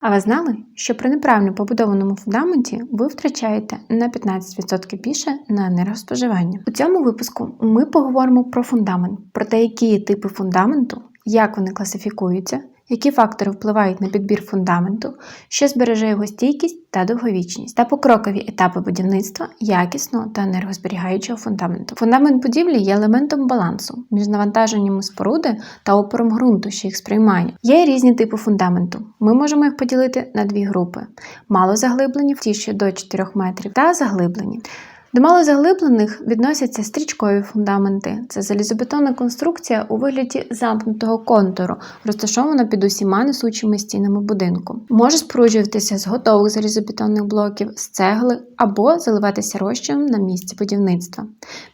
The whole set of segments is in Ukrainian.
А ви знали, що при неправильно побудованому фундаменті ви втрачаєте на 15% більше на енергоспоживання? У цьому випуску ми поговоримо про фундамент, про те, які є типи фундаменту, як вони класифікуються, які фактори впливають на підбір фундаменту, що збереже його стійкість та довговічність, та покрокові етапи будівництва якісного та енергозберігаючого фундаменту. Фундамент будівлі є елементом балансу між навантаженнями споруди та опором ґрунту, що їх сприймає. Є різні типи фундаменту. Ми можемо їх поділити на дві групи: малозаглиблені, ті, що до 4 метрів, та заглиблені. До малозаглиблених відносяться стрічкові фундаменти. Це залізобетонна конструкція у вигляді замкнутого контуру, розташована під усіма несучими стінами будинку. Може споруджуватися з готових залізобетонних блоків, з цегли або заливатися розчином на місці будівництва.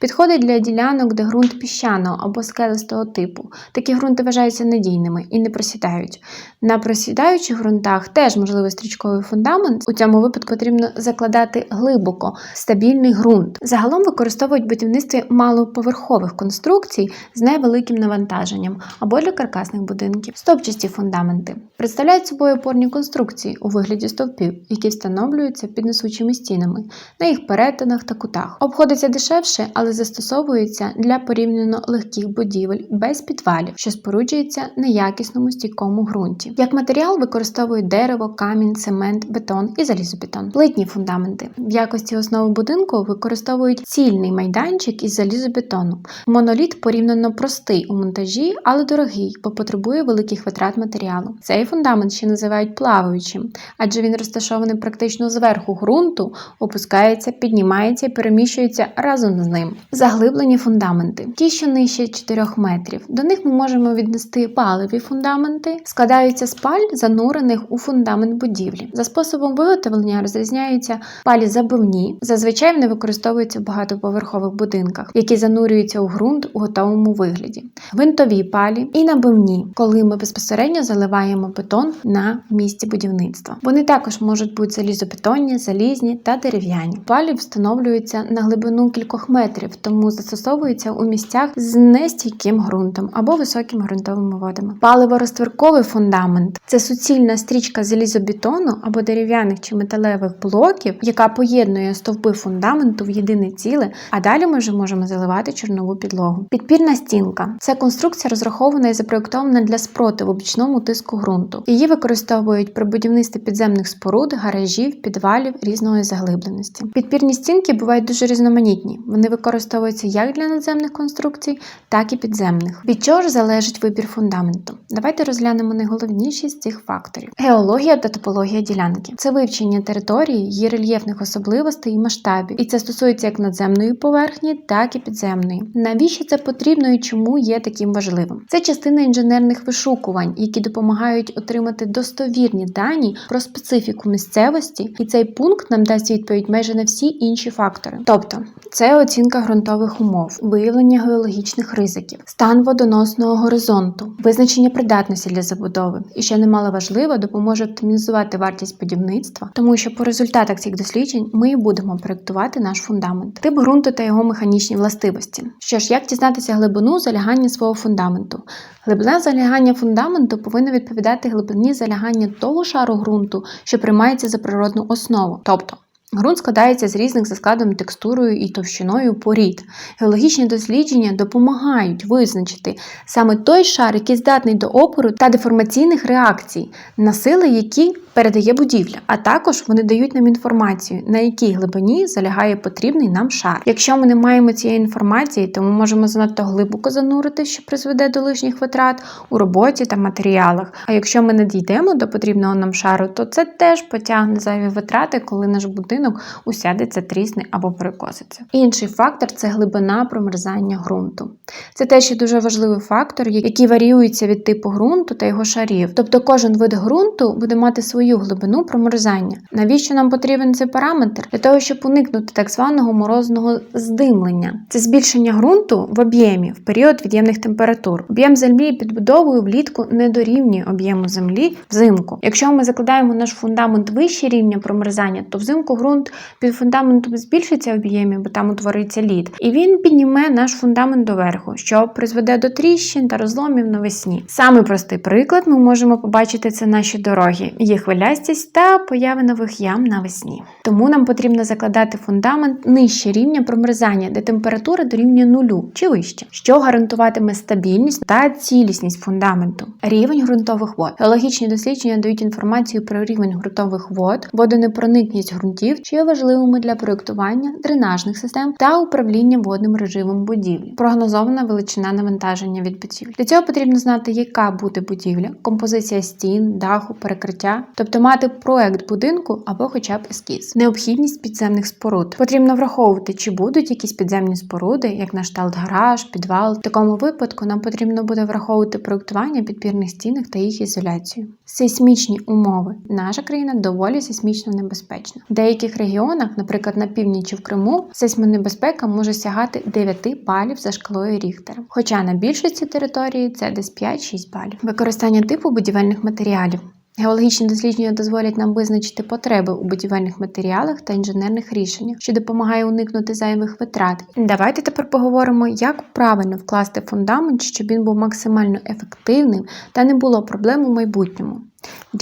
Підходить для ділянок, де ґрунт піщаного або скелестого типу. Такі ґрунти вважаються надійними і не просідають. На просідаючих ґрунтах теж можливий стрічковий фундамент. У цьому випадку потрібно закладати глибоко стабільний ґрунт. Загалом використовують в будівництві малоповерхових конструкцій з невеликим навантаженням або для каркасних будинків. Стовпчасті фундаменти представляють собою опорні конструкції у вигляді стовпів, які встановлюються під несучими стінами на їх перетинах та кутах. Обходиться дешевше, але застосовується для порівняно легких будівель без підвалів, що споруджується на якісному стійкому ґрунті. Як матеріал використовують дерево, камінь, цемент, бетон і залізобетон. Плитні фундаменти в якості основи будинку використовують цільний майданчик із залізобетону. Моноліт порівняно простий у монтажі, але дорогий, бо потребує великих витрат матеріалу. Цей фундамент ще називають плаваючим, адже він розташований практично зверху ґрунту, опускається, піднімається і переміщується разом з ним. Заглиблені фундаменти, ті, що нижче 4 метрів. До них ми можемо віднести паливі фундаменти, складаються з паль, занурених у фундамент будівлі. За способом виготовлення розрізняються палі забивні, зазвичай вони використовуються в багатоповерхових будинках, які занурюються у ґрунт у готовому вигляді, гвинтові палі і набивні, коли ми безпосередньо заливаємо бетон на місці будівництва. Вони також можуть бути залізобетонні, залізні та дерев'яні. Палі встановлюються на глибину кількох метрів, тому застосовуються у місцях з нестійким ґрунтом або високими ґрунтовими водами. Паливо-розтверковий фундамент це суцільна стрічка залізобетону або дерев'яних чи металевих блоків, яка поєднує стовпи фундаменту в єдине ціле, а далі ми вже можемо заливати чорнову підлогу. Підпірна стінка це конструкція розрахована і запроєктована для спротиву бічному тиску ґрунту. Її використовують при будівництві підземних споруд, гаражів, підвалів різної заглибленості. Підпірні стінки бувають дуже різноманітні. Вони використовуються як для надземних конструкцій, так і підземних. Від чого ж залежить вибір фундаменту? Давайте розглянемо найголовніші з цих факторів: геологія та топологія ділянки це вивчення території, її рельєфних особливостей і масштабів. І це стосується як надземної поверхні, так і підземної. Навіщо це потрібно і чому є таким важливим? Це частина інженерних вишукувань, які допомагають отримати достовірні дані про специфіку місцевості, і цей пункт нам дасть відповідь майже на всі інші фактори. Тобто, це оцінка ґрунтових умов, виявлення геологічних ризиків, стан водоносного горизонту, визначення придатності для забудови. І ще немало важливо, допоможе оптимізувати вартість будівництва, тому що по результатах цих досліджень ми і будемо проєктувати наш фундамент, тип ґрунту та його механічні властивості. Що ж, як дізнатися глибину залягання свого фундаменту? Глибина залягання фундаменту повинна відповідати глибині залягання того шару ґрунту, що приймається за природну основу. Тобто Ґрунт складається з різних за складом, текстурою і товщиною порід. Геологічні дослідження допомагають визначити саме той шар, який здатний до опору та деформаційних реакцій, на сили, які передає будівля, а також вони дають нам інформацію, на якій глибині залягає потрібний нам шар. Якщо ми не маємо цієї інформації, то ми можемо занадто глибоко занурити, що призведе до лишніх витрат у роботі та матеріалах. А якщо ми не дійдемо до потрібного нам шару, то це теж потягне зайві витрати, коли наш будинок усядеться, трісне або перекоситься. Інший фактор це глибина промерзання ґрунту. Це теж є дуже важливий фактор, який варіюється від типу ґрунту та його шарів. Тобто кожен вид ґрунту буде мати свою глибину промерзання. Навіщо нам потрібен цей параметр? Для того, щоб уникнути так званого морозного здимлення. Це збільшення ґрунту в об'ємі в період від'ємних температур. Об'єм землі під будовою влітку не дорівнює об'єму землі взимку. Якщо ми закладаємо наш фундамент вище рівня промерзання, то взимку ґрунт під фундаментом збільшиться в об'ємі, бо там утвориться лід, і він підніме наш фундамент доверху, що призведе до тріщин та розломів навесні. Самий простий приклад ми можемо побачити це наші дороги. Їх хвилястість та появи нових ям навесні. Тому нам потрібно закладати фундамент нижче рівня промерзання, де температура дорівнює нулю чи вище, що гарантуватиме стабільність та цілісність фундаменту. Рівень ґрунтових вод. Геологічні дослідження дають інформацію про рівень ґрунтових вод, водонепроникність ґрунтів, що є важливими для проєктування дренажних систем та управління водним режимом будівлі. Прогнозована величина навантаження від будівлі. Для цього потрібно знати, яка буде будівля, композиція стін, даху, перекриття, мати проект будинку або хоча б ескіз. Необхідність підземних споруд. Потрібно враховувати, чи будуть якісь підземні споруди, як на шталт гараж, підвал. В такому випадку нам потрібно буде враховувати проектування підпірних стінок та їх ізоляцію. Сейсмічні умови. Наша країна доволі сейсмічно небезпечна. В деяких регіонах, наприклад, на північі в Криму, сейсмонебезпека може сягати 9 балів за шкалою Ріхтера. Хоча на більшості території це десь 5-6 балів. Використання типу будівельних матеріалів. Геологічні дослідження дозволять нам визначити потреби у будівельних матеріалах та інженерних рішеннях, що допомагає уникнути зайвих витрат. Давайте тепер поговоримо, як правильно вкласти фундамент, щоб він був максимально ефективним та не було проблем у майбутньому.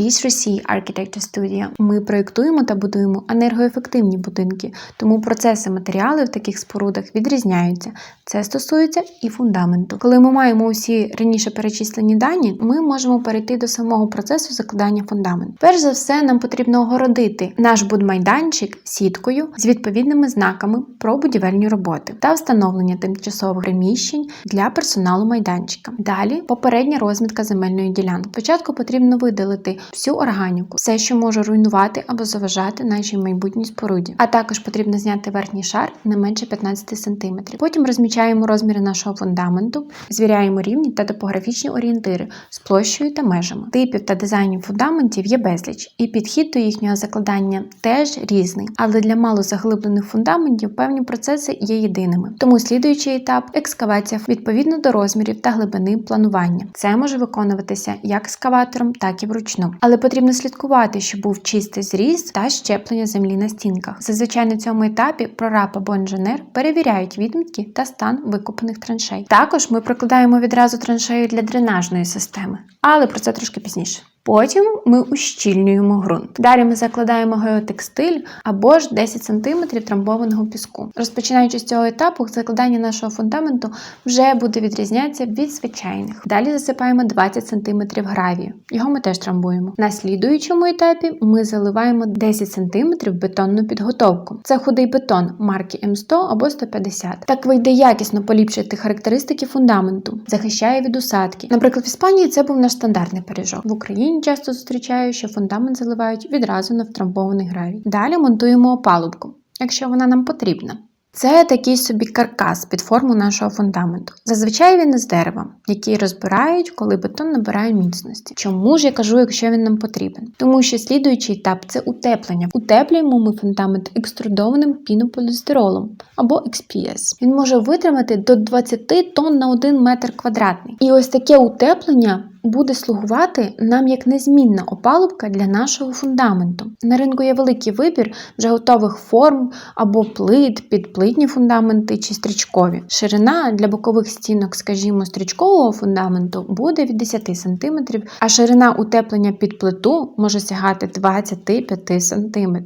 Sea Architecture Studio ми проєктуємо та будуємо енергоефективні будинки, тому процеси матеріали в таких спорудах відрізняються. Це стосується і фундаменту. Коли ми маємо усі раніше перечислені дані, ми можемо перейти до самого процесу закладання фундаменту. Перш за все, нам потрібно огородити наш будмайданчик сіткою з відповідними знаками про будівельні роботи та встановлення тимчасових приміщень для персоналу майданчика. Далі попередня розмітка земельної ділянки. Спочатку потрібно видалити всю органіку, все, що може руйнувати або заважати нашій майбутній споруді. А також потрібно зняти верхній шар не менше 15 см. Потім розмічаємо розміри нашого фундаменту, звіряємо рівні та топографічні орієнтири з площею та межами. Типів та дизайнів фундаментів є безліч, і підхід до їхнього закладання теж різний. Але для малозаглиблених фундаментів певні процеси є єдиними. Тому слідуючий етап екскавація відповідно до розмірів та глибини планування. Це може виконуватися як екскаватором, так і вручну. Але потрібно слідкувати, щоб був чистий зріз та щеплення землі на стінках. Зазвичай на цьому етапі прораб або інженер перевіряють відмітки та стан викопаних траншей. Також ми прокладаємо відразу траншею для дренажної системи, але про це трошки пізніше. Потім ми ущільнюємо ґрунт. Далі ми закладаємо геотекстиль або ж 10 см трамбованого піску. Розпочинаючи з цього етапу, закладання нашого фундаменту вже буде відрізнятися від звичайних. Далі засипаємо 20 см гравію. Його ми теж трамбуємо. На слідуючому етапі ми заливаємо 10 см бетонну підготовку. Це худий бетон марки М100 або 150. Так вийде якісно поліпшити характеристики фундаменту, захищає від усадки. Наприклад, в Іспанії це був наш стандартний пиріжок. В Україні часто зустрічаю, що фундамент заливають відразу на втрамбований гравій. Далі монтуємо опалубку, якщо вона нам потрібна. Це такий собі каркас під форму нашого фундаменту. Зазвичай він із дерева, який розбирають, коли бетон набирає міцності. Чому ж я кажу, якщо він нам потрібен? Тому що слідуючий етап це утеплення. Утеплюємо ми фундамент екструдованим пінополістиролом або XPS. Він може витримати до 20 тонн на 1 метр квадратний. І ось таке утеплення буде слугувати нам як незмінна опалубка для нашого фундаменту. На ринку є великий вибір вже готових форм або плит, підплитні фундаменти чи стрічкові. Ширина для бокових стінок, скажімо, стрічкового фундаменту буде від 10 см, а ширина утеплення під плиту може сягати 25 см.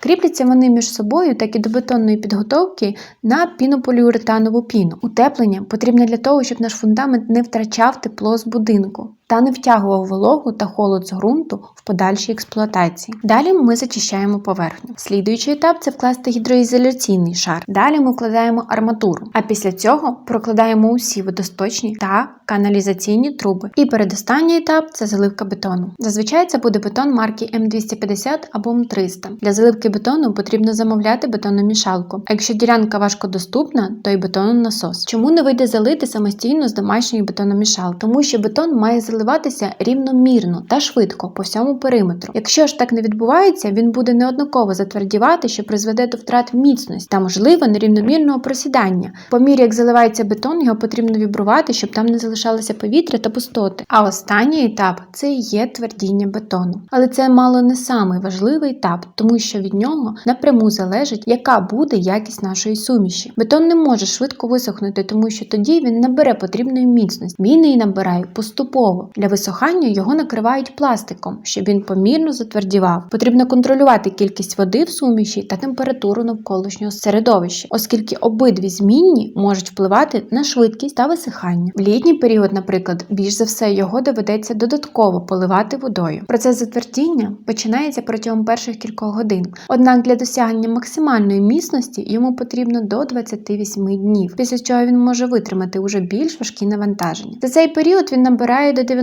Кріпляться вони між собою, так і до бетонної підготовки на пінополіуретанову піну. Утеплення потрібне для того, щоб наш фундамент не втрачав тепло з будинку та не втягував вологу та холод з ґрунту в подальшій експлуатації. Далі ми зачищаємо поверхню. Слідуючий етап це вкласти гідроізоляційний шар. Далі ми вкладаємо арматуру, а після цього прокладаємо усі водосточні та каналізаційні труби. І передостанній етап це заливка бетону. Зазвичай це буде бетон марки М250 або М300. Для заливки бетону потрібно замовляти бетонну мішалку. А якщо ділянка важкодоступна, то й бетононасос. Чому не вийде залити самостійно з домашньої бетономішалки? Тому що бетон має заливатися рівномірно та швидко по всьому периметру. Якщо ж так не відбувається, він буде неоднаково затвердівати, що призведе до втрат міцності та, можливо, нерівномірного просідання. По мірі, як заливається бетон, його потрібно вібрувати, щоб там не залишалося повітря та пустоти. А останній етап це є твердіння бетону. Але це мало не самий важливий етап, тому що від нього напряму залежить, яка буде якість нашої суміші. Бетон не може швидко висохнути, тому що тоді він набере потрібної міцності. Він її набирає поступово. Для висохання його накривають пластиком, щоб він помірно затвердівав. Потрібно контролювати кількість води в суміші та температуру навколишнього середовища, оскільки обидві змінні можуть впливати на швидкість та висихання. В літній період, наприклад, більш за все його доведеться додатково поливати водою. Процес затвердіння починається протягом перших кількох годин. Однак для досягнення максимальної міцності йому потрібно до 28 днів, після чого він може витримати уже більш важкі навантаження. За цей період він набирає до 90%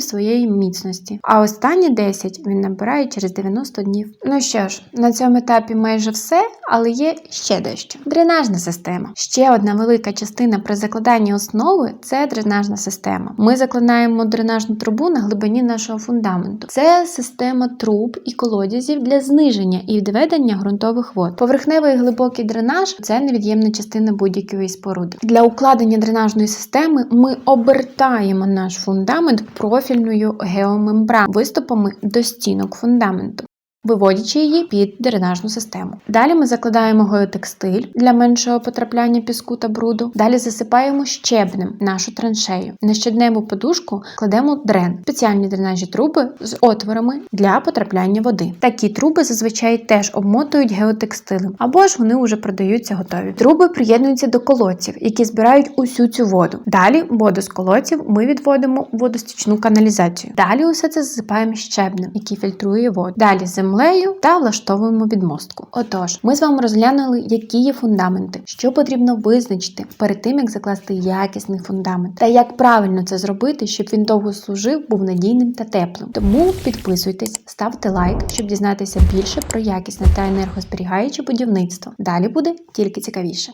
своєї міцності, а останні 10 він набирає через 90 днів. Ну що ж, на цьому етапі майже все, але є ще дещо. Дренажна система. Ще одна велика частина при закладанні основи це дренажна система. Ми закладаємо дренажну трубу на глибині нашого фундаменту. Це система труб і колодязів для зниження і відведення ґрунтових вод. Поверхневий глибокий дренаж це невід'ємна частина будь-якої споруди. Для укладення дренажної системи ми обертаємо наш фундамент профільною геомембраною виступами до стінок фундаменту. Виводячи її під дренажну систему. Далі ми закладаємо геотекстиль для меншого потрапляння піску та бруду. Далі засипаємо щебнем нашу траншею. На щодневу подушку кладемо дрен, спеціальні дренажі труби з отворами для потрапляння води. Такі труби зазвичай теж обмотують геотекстилем, або ж вони вже продаються готові. Труби приєднуються до колодців, які збирають усю цю воду. Далі воду з колодців ми відводимо водостічну каналізацію. Далі усе це засипаємо щебнем, який фільтрує воду. Далі землею та влаштовуємо відмостку. Отож, ми з вами розглянули, які є фундаменти, що потрібно визначити перед тим, як закласти якісний фундамент, та як правильно це зробити, щоб він довго служив, був надійним та теплим. Тому підписуйтесь, ставте лайк, щоб дізнатися більше про якісне та енергозберігаюче будівництво. Далі буде тільки цікавіше.